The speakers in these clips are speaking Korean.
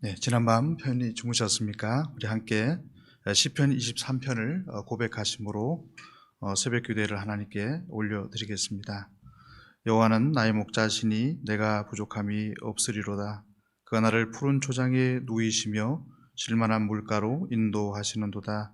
네, 지난밤 편히 주무셨습니까? 우리 함께 시편 23편을 고백하심으로 어, 새벽 기도를 하나님께 올려드리겠습니다. 여호와는 나의 목자시니 내가 부족함이 없으리로다. 그가 나를 푸른 초장에 누이시며 실만한 물가로 인도하시는도다.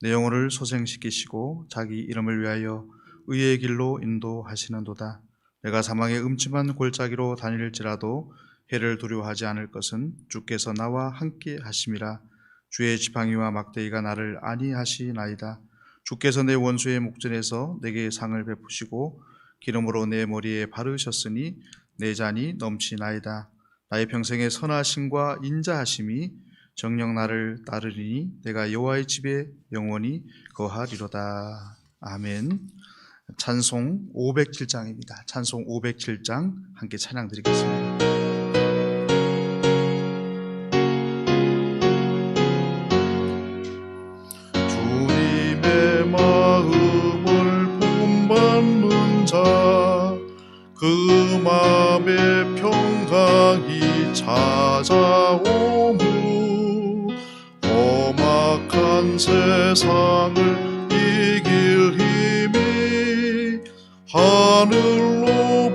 내 영혼을 소생시키시고 자기 이름을 위하여 의의 길로 인도하시는도다. 내가 사망의 음침한 골짜기로 다닐지라도 해를 두려워하지 않을 것은 주께서 나와 함께 하심이라. 주의 지팡이와 막대기가 나를 안위하시나이다. 주께서 내 원수의 목전에서 내게 상을 베푸시고 기름으로 내 머리에 바르셨으니 내 잔이 넘치나이다. 나의 평생의 선하심과 인자하심이 정령 나를 따르리니 내가 여호와의 집에 영원히 거하리로다. 아멘. 찬송 507장입니다. 찬송 507장 함께 찬양 드리겠습니다 평강이 찾아오무 험악한 세상을 이길 힘이 하늘로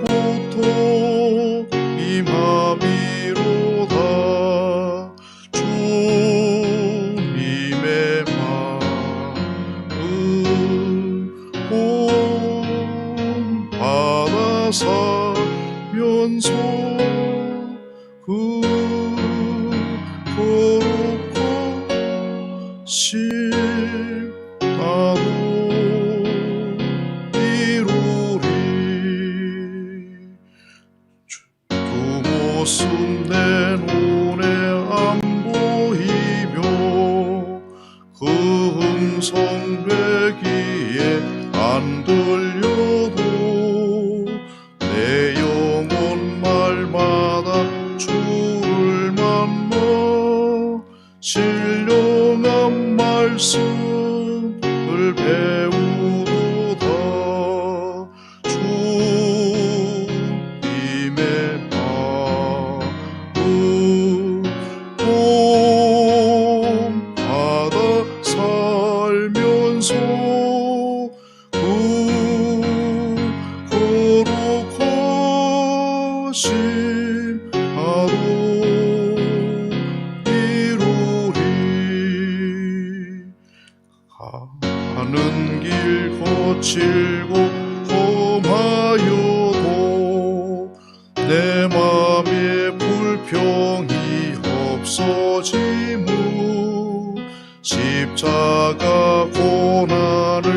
십자가 고난을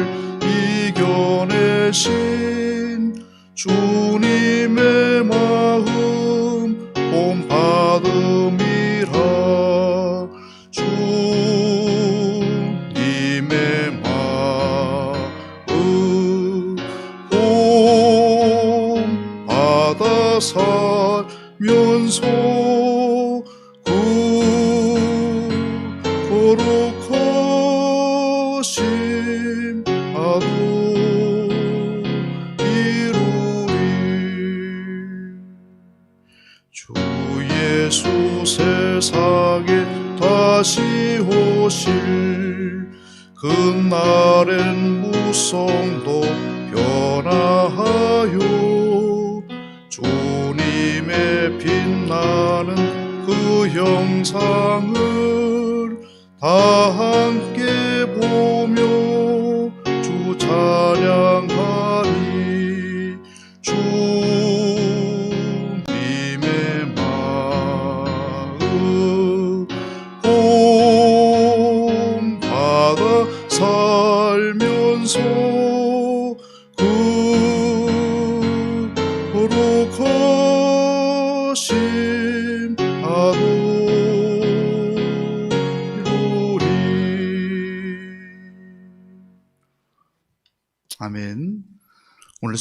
이겨내신 주님의 마음 본받음이라. 주님의 마음 본받아 살면서 세상에 다시 오실. 그날엔 무성도 변화하여 주님의 빛나는 그 형상을 다 함께 보며 주 찬양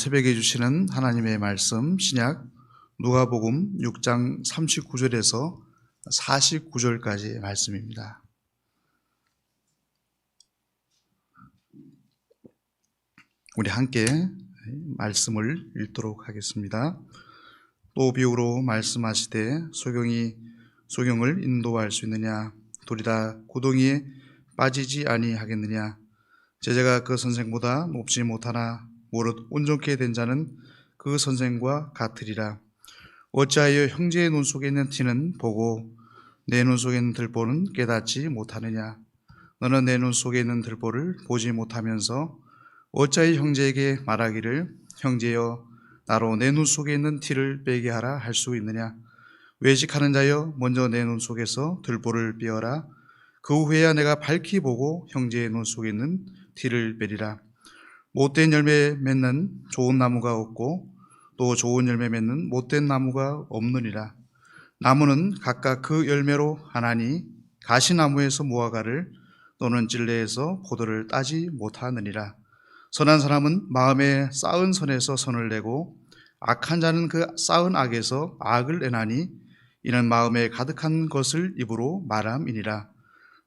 새벽에 주시는 하나님의 말씀 신약 누가복음 6장 39절에서 49절까지 말씀입니다. 우리 함께 말씀을 읽도록 하겠습니다. 또 비유로 말씀하시되 소경이 소경을 인도할 수 있느냐 돌이다 구덩이에 빠지지 아니하겠느냐 제자가 그 선생보다 높지 못하나 무릇 온전케 된 자는 그 선생과 같으리라. 어찌하여 형제의 눈 속에 있는 티는 보고 내 눈 속에 있는 들보는 깨닫지 못하느냐? 너는 내 눈 속에 있는 들보를 보지 못하면서 어찌하여 형제에게 말하기를 형제여 나로 내 눈 속에 있는 티를 빼게 하라 할 수 있느냐? 외식하는 자여 먼저 내 눈 속에서 들보를 빼어라. 그 후에야 내가 밝히 보고 형제의 눈 속에 있는 티를 빼리라 못된 열매 맺는 좋은 나무가 없고 또 좋은 열매 맺는 못된 나무가 없느니라. 나무는 각각 그 열매로 하나니 가시나무에서 무화과를 또는 찔레에서 포도를 따지 못하느니라. 선한 사람은 마음에 쌓은 선에서 선을 내고 악한 자는 그 쌓은 악에서 악을 내나니 이는 마음에 가득한 것을 입으로 말함이니라.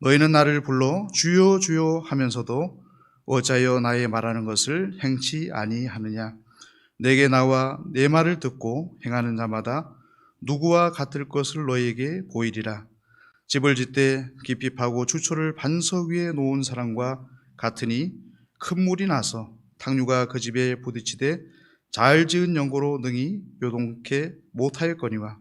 너희는 나를 불러 주여 주여 하면서도 어찌하여 나의 말하는 것을 행치 아니하느냐? 내게 나와 내 말을 듣고 행하는 자마다 누구와 같을 것을 너희에게 보이리라. 집을 짓되 깊이 파고 주초를 반석 위에 놓은 사람과 같으니 큰 물이 나서 탕류가 그 집에 부딪히되 잘 지은 연고로 능히 요동케 못하였거니와.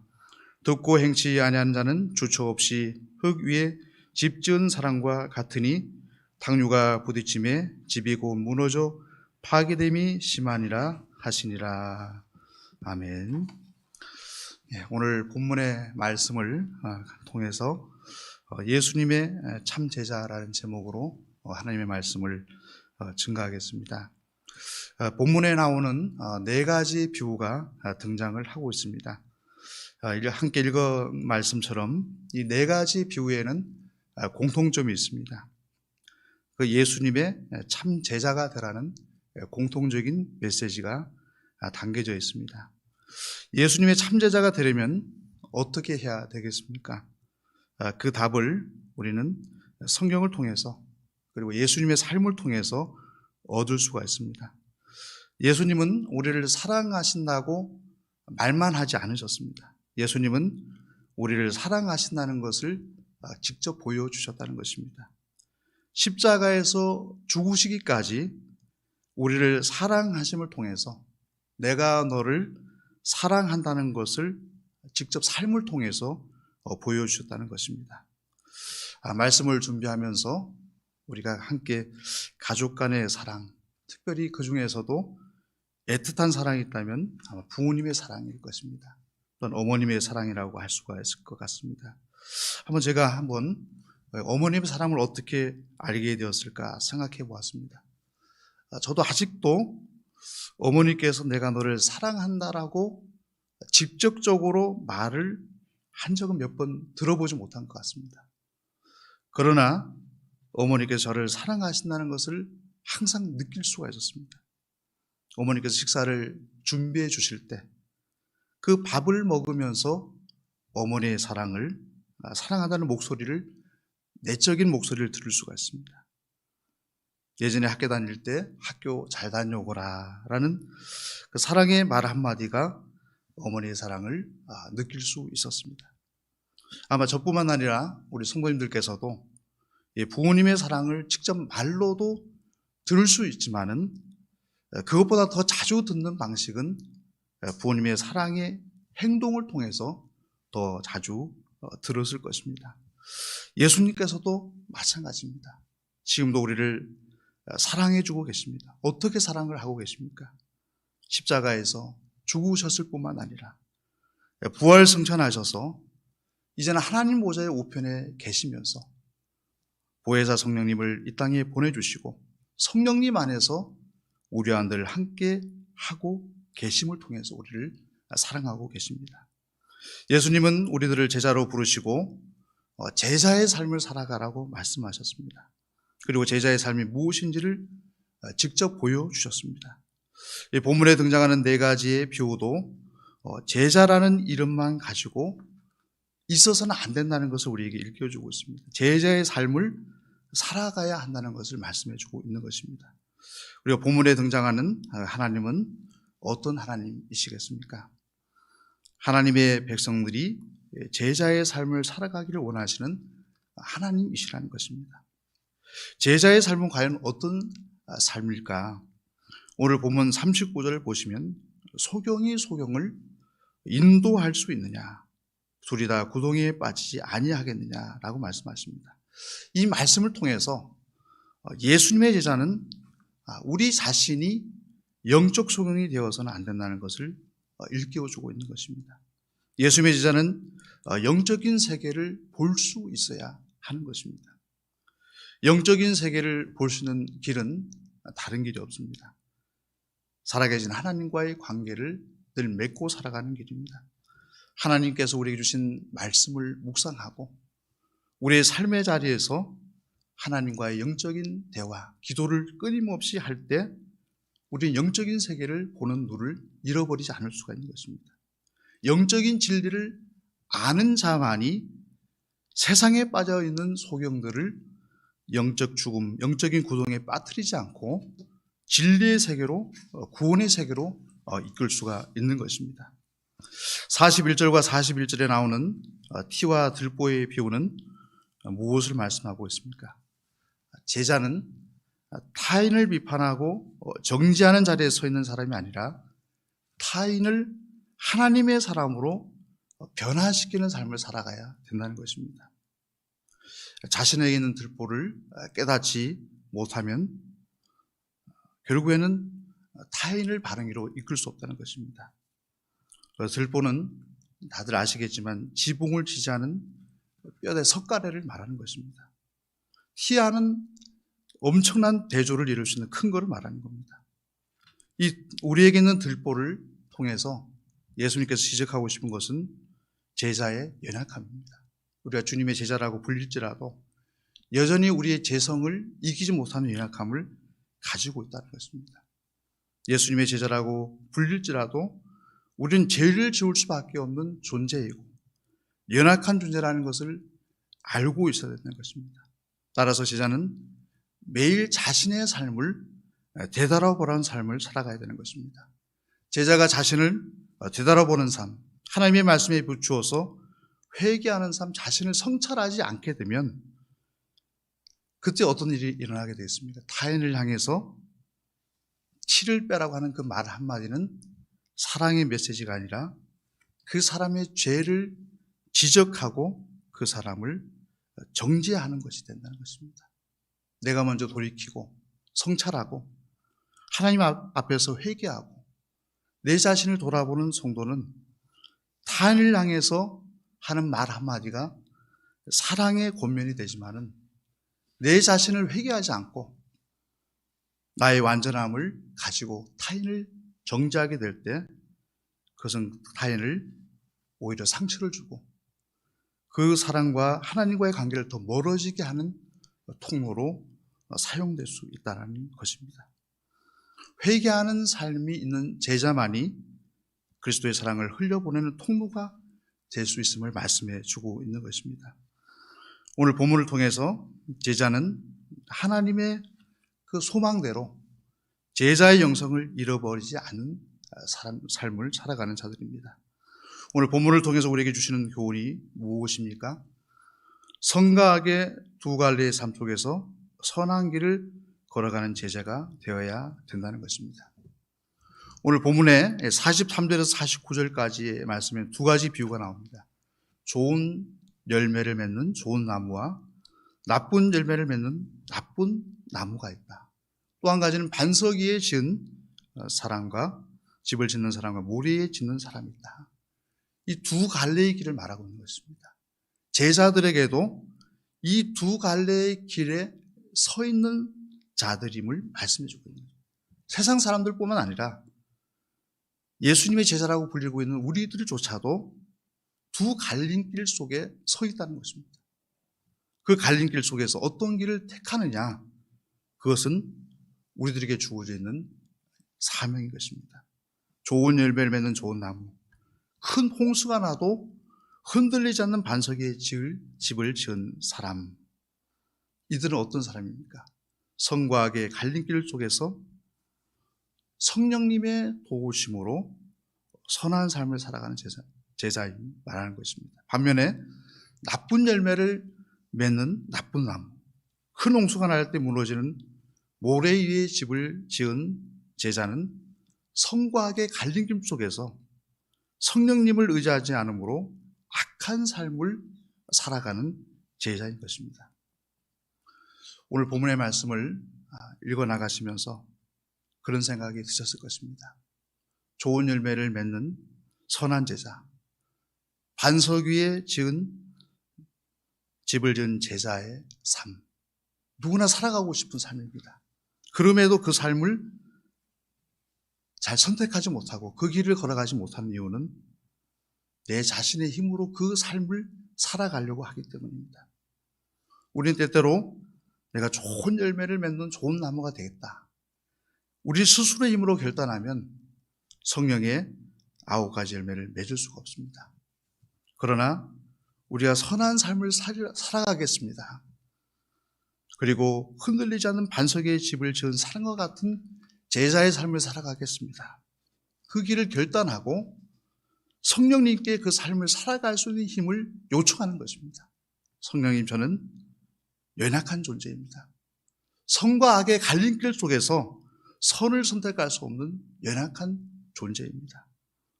듣고 행치 아니한 자는 주초 없이 흙 위에 집 지은 사람과 같으니 탕류가 부딪힘에 집이 곧 무너져 파괴됨이 심하니라 하시니라 아멘. 예, 오늘 본문의 말씀을 어, 통해서 어, 예수님의 참 제자라는 제목으로 어, 하나님의 말씀을 증가하겠습니다. 본문에 나오는 네 가지 비유가 등장을 하고 있습니다. 함께 읽어 말씀처럼 이 네 가지 비유에는 공통점이 있습니다. 그 예수님의 참 제자가 되라는 공통적인 메시지가 담겨져 있습니다. 예수님의 참 제자가 되려면 어떻게 해야 되겠습니까? 그 답을 우리는 성경을 통해서 그리고 예수님의 삶을 통해서 얻을 수가 있습니다. 예수님은 우리를 사랑하신다고 말만 하지 않으셨습니다. 예수님은 우리를 사랑하신다는 것을 직접 보여주셨다는 것입니다. 십자가에서 죽으시기까지 우리를 사랑하심을 통해서 내가 너를 사랑한다는 것을 직접 삶을 통해서 어, 보여주셨다는 것입니다. 아, 말씀을 준비하면서 우리가 함께 가족 간의 사랑, 특별히 그 중에서도 애틋한 사랑이 있다면 아마 부모님의 사랑일 것입니다. 또는 어머님의 사랑이라고 할 수가 있을 것 같습니다. 한번 제가 한번 어머님의 사랑을 어떻게 알게 되었을까 생각해 보았습니다. 아, 저도 아직도 어머니께서 내가 너를 사랑한다라고 직접적으로 말을 한 적은 몇 번 들어보지 못한 것 같습니다. 그러나 어머니께서 저를 사랑하신다는 것을 항상 느낄 수가 있었습니다. 어머니께서 식사를 준비해 주실 때 그 밥을 먹으면서 어머니의 사랑을, 아, 사랑한다는 목소리를, 내적인 목소리를 들을 수가 있습니다. 예전에 학교 다닐 때 학교 잘 다녀오거라 라는 그 사랑의 말 한마디가 어머니의 사랑을 아, 느낄 수 있었습니다. 아마 저뿐만 아니라 우리 성도님들께서도 부모님의 사랑을 직접 말로도 들을 수 있지만은 그것보다 더 자주 듣는 방식은 부모님의 사랑의 행동을 통해서 더 자주 어, 들었을 것입니다. 예수님께서도 마찬가지입니다. 지금도 우리를 사랑해주고 계십니다. 어떻게 사랑을 하고 계십니까? 십자가에서 죽으셨을 뿐만 아니라 부활 승천하셔서 이제는 하나님 보좌의 우편에 계시면서 보혜사 성령님을 이 땅에 보내주시고 성령님 안에서 우리 안들 함께 하고 계심을 통해서 우리를 사랑하고 계십니다. 예수님은 우리들을 제자로 부르시고 어, 제자의 삶을 살아가라고 말씀하셨습니다. 그리고 제자의 삶이 무엇인지를 어, 직접 보여주셨습니다. 이 본문에 등장하는 네 가지의 비유도 어, 제자라는 이름만 가지고 있어서는 안 된다는 것을 우리에게 일깨워주고 있습니다. 제자의 삶을 살아가야 한다는 것을 말씀해주고 있는 것입니다. 우리가 본문에 등장하는 하나님은 어떤 하나님이시겠습니까? 하나님의 백성들이 제자의 삶을 살아가기를 원하시는 하나님이시라는 것입니다. 제자의 삶은 과연 어떤 삶일까? 오늘 본문 39절을 보시면 소경이 소경을 인도할 수 있느냐? 둘이 다 구덩이에 빠지지 아니하겠느냐라고 말씀하십니다. 이 말씀을 통해서 예수님의 제자는 우리 자신이 영적 소경이 되어서는 안 된다는 것을 일깨워주고 있는 것입니다. 예수님의 제자는 영적인 세계를 볼 수 있어야 하는 것입니다. 영적인 세계를 볼 수 있는 길은 다른 길이 없습니다. 살아계신 하나님과의 관계를 늘 맺고 살아가는 길입니다. 하나님께서 우리에게 주신 말씀을 묵상하고 우리의 삶의 자리에서 하나님과의 영적인 대화, 기도를 끊임없이 할 때 우리는 영적인 세계를 보는 눈을 잃어버리지 않을 수가 있는 것입니다. 영적인 진리를 아는 자만이 세상에 빠져 있는 소경들을 영적 죽음, 영적인 구동에 빠뜨리지 않고 진리의 세계로, 어, 구원의 세계로 어, 이끌 수가 있는 것입니다. 41절과 41절에 나오는 어, 티와 들보의 비유는 무엇을 말씀하고 있습니까? 제자는 타인을 비판하고 정지하는 자리에 서 있는 사람이 아니라 타인을 하나님의 사람으로 변화시키는 삶을 살아가야 된다는 것입니다. 자신에게 있는 들보를 깨닫지 못하면 결국에는 타인을 바르기로 이끌 수 없다는 것입니다. 들보는 다들 아시겠지만 지붕을 지지하는 뼈대 석가래를 말하는 것입니다. 희아는 엄청난 대조를 이룰 수 있는 큰 거를 말하는 겁니다. 이 우리에게 있는 들보를 통해서 예수님께서 지적하고 싶은 것은 제자의 연약함입니다. 우리가 주님의 제자라고 불릴지라도 여전히 우리의 재성을 이기지 못하는 연약함을 가지고 있다는 것입니다. 예수님의 제자라고 불릴지라도 우리는 죄를 지을 수밖에 없는 존재이고 연약한 존재라는 것을 알고 있어야 된다는 것입니다. 따라서 제자는 매일 자신의 삶을 되돌아보라는 삶을 살아가야 되는 것입니다. 제자가 자신을 되돌아보는 삶, 하나님의 말씀에 비추어서 회개하는 삶, 자신을 성찰하지 않게 되면 그때 어떤 일이 일어나게 되겠습니까? 타인을 향해서 치를 빼라고 하는 그 말 한마디는 사랑의 메시지가 아니라 그 사람의 죄를 지적하고 그 사람을 정죄하는 것이 된다는 것입니다. 내가 먼저 돌이키고 성찰하고 하나님 앞에서 회개하고 내 자신을 돌아보는 성도는 타인을 향해서 하는 말 한마디가 사랑의 권면이 되지만은 내 자신을 회개하지 않고 나의 완전함을 가지고 타인을 정지하게 될 때 그것은 타인을 오히려 상처를 주고 그 사랑과 하나님과의 관계를 더 멀어지게 하는 통로로 사용될 수 있다는 것입니다. 회개하는 삶이 있는 제자만이 그리스도의 사랑을 흘려보내는 통로가 될 수 있음을 말씀해 주고 있는 것입니다. 오늘 본문을 통해서 제자는 하나님의 그 소망대로 제자의 영성을 잃어버리지 않은 사람, 삶을 살아가는 자들입니다. 오늘 본문을 통해서 우리에게 주시는 교훈이 무엇입니까? 성가하게 두 갈래의 삶 속에서 선한 길을 걸어가는 제자가 되어야 된다는 것입니다. 오늘 본문에 43절에서 49절까지의 말씀에 두 가지 비유가 나옵니다. 좋은 열매를 맺는 좋은 나무와 나쁜 열매를 맺는 나쁜 나무가 있다. 또 한 가지는 반석 위에 지은 어, 사람과 집을 짓는 사람과 모래에 짓는 사람이 있다. 이 두 갈래의 길을 말하고 있는 것입니다. 제자들에게도 이 두 갈래의 길에 서 있는 자들임을 말씀해 주고 있는 거예요. 세상 사람들뿐만 아니라 예수님의 제자라고 불리고 있는 우리들조차도 두 갈림길 속에 서 있다는 것입니다. 그 갈림길 속에서 어떤 길을 택하느냐, 그것은 우리들에게 주어져 있는 사명인 것입니다. 좋은 열매를 맺는 좋은 나무, 큰 홍수가 나도 흔들리지 않는 반석에 지을 집을 지은 사람. 이들은 어떤 사람입니까? 성과 악의 갈림길 속에서 성령님의 도우심으로 선한 삶을 살아가는 제자, 제자임 말하는 것입니다. 반면에 나쁜 열매를 맺는 나쁜 나무, 큰 홍수가 날 때 무너지는 모래 위에 집을 지은 제자는 성과 악의 갈림길 속에서 성령님을 의지하지 않으므로 악한 삶을 살아가는 제자인 것입니다. 오늘 본문의 말씀을 읽어 나가시면서 그런 생각이 드셨을 것입니다. 좋은 열매를 맺는 선한 제자, 반석 위에 지은 집을 지은 제자의 삶. 누구나 살아가고 싶은 삶입니다. 그럼에도 그 삶을 잘 선택하지 못하고 그 길을 걸어가지 못하는 이유는 내 자신의 힘으로 그 삶을 살아가려고 하기 때문입니다. 우리는 때때로 내가 좋은 열매를 맺는 좋은 나무가 되겠다. 우리 스스로의 힘으로 결단하면 성령의 아홉 가지 열매를 맺을 수가 없습니다. 그러나 우리가 선한 삶을 살아가겠습니다. 그리고 흔들리지 않는 반석의 집을 지은 사람과 같은 제자의 삶을 살아가겠습니다. 그 길을 결단하고 성령님께 그 삶을 살아갈 수 있는 힘을 요청하는 것입니다. 성령님, 저는 연약한 존재입니다. 선과 악의 갈림길 속에서 선을 선택할 수 없는 연약한 존재입니다.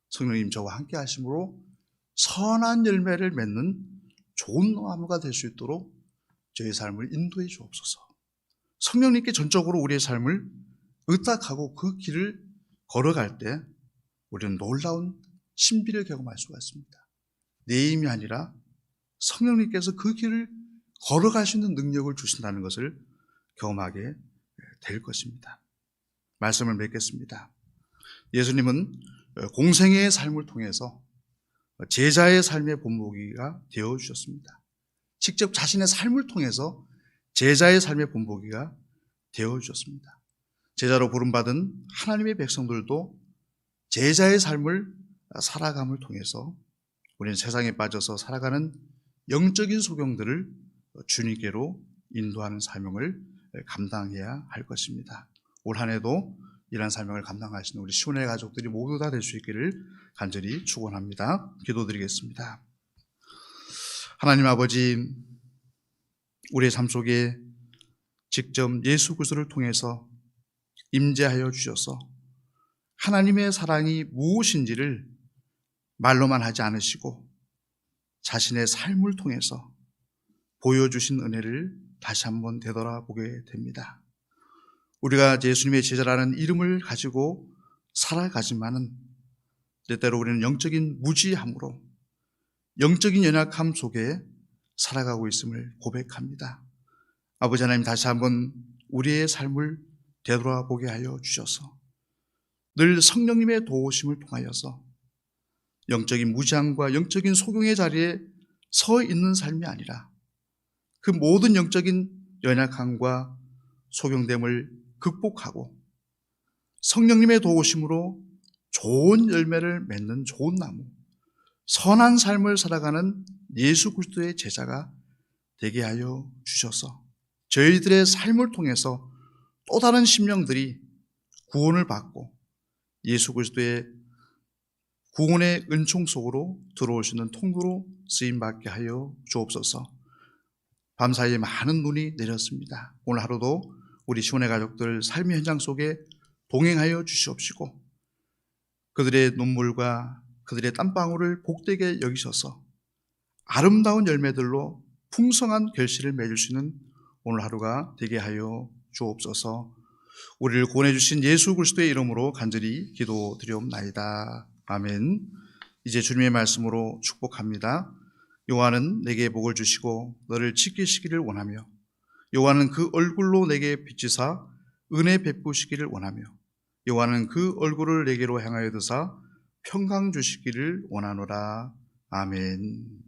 성령님, 저와 함께 하심으로 선한 열매를 맺는 좋은 나무가 될 수 있도록 저의 삶을 인도해 주옵소서. 성령님께 전적으로 우리의 삶을 의탁하고 그 길을 걸어갈 때 우리는 놀라운 신비를 경험할 수가 있습니다. 내 힘이 아니라 성령님께서 그 길을 걸어갈 수 있는 능력을 주신다는 것을 경험하게 될 것입니다. 말씀을 맺겠습니다. 예수님은 공생의 삶을 통해서 제자의 삶의 본보기가 되어 주셨습니다. 직접 자신의 삶을 통해서 제자의 삶의 본보기가 되어 주셨습니다. 제자로 부름받은 하나님의 백성들도 제자의 삶을 살아감을 통해서 우리는 세상에 빠져서 살아가는 영적인 소경들을 주님께로 인도하는 사명을 감당해야 할 것입니다. 올 한 해도 이러한 사명을 감당하시는 우리 시온의 가족들이 모두 다 될 수 있기를 간절히 축원합니다. 기도드리겠습니다. 하나님 아버지 우리의 삶 속에 직접 예수 그리스도를 통해서 임재하여 주셔서 하나님의 사랑이 무엇인지를 말로만 하지 않으시고 자신의 삶을 통해서 보여주신 은혜를 다시 한번 되돌아보게 됩니다. 우리가 예수님의 제자라는 이름을 가지고 살아가지만은 때때로 우리는 영적인 무지함으로 영적인 연약함 속에 살아가고 있음을 고백합니다. 아버지 하나님 다시 한번 우리의 삶을 되돌아보게 하여 주셔서 늘 성령님의 도우심을 통하여서 영적인 무지함과 영적인 소경의 자리에 서 있는 삶이 아니라 그 모든 영적인 연약함과 소경됨을 극복하고 성령님의 도우심으로 좋은 열매를 맺는 좋은 나무, 선한 삶을 살아가는 예수 그리스도의 제자가 되게 하여 주셔서 저희들의 삶을 통해서 또 다른 심령들이 구원을 받고 예수 그리스도의 구원의 은총 속으로 들어오시는 통로로 쓰임 받게 하여 주옵소서. 밤사이에 많은 눈이 내렸습니다. 오늘 하루도 우리 시원의 가족들 삶의 현장 속에 동행하여 주시옵시고 그들의 눈물과 그들의 땀방울을 복되게 여기셔서 아름다운 열매들로 풍성한 결실을 맺을 수 있는 오늘 하루가 되게 하여 주옵소서. 우리를 구원해 주신 예수 그리스도의 이름으로 간절히 기도드리옵나이다. 아멘. 이제 주님의 말씀으로 축복합니다. 요한은 내게 복을 주시고 너를 지키시기를 원하며 요한은 그 얼굴로 내게 비치사 은혜 베푸시기를 원하며 요한은 그 얼굴을 내게로 향하여 드사 평강 주시기를 원하노라. 아멘.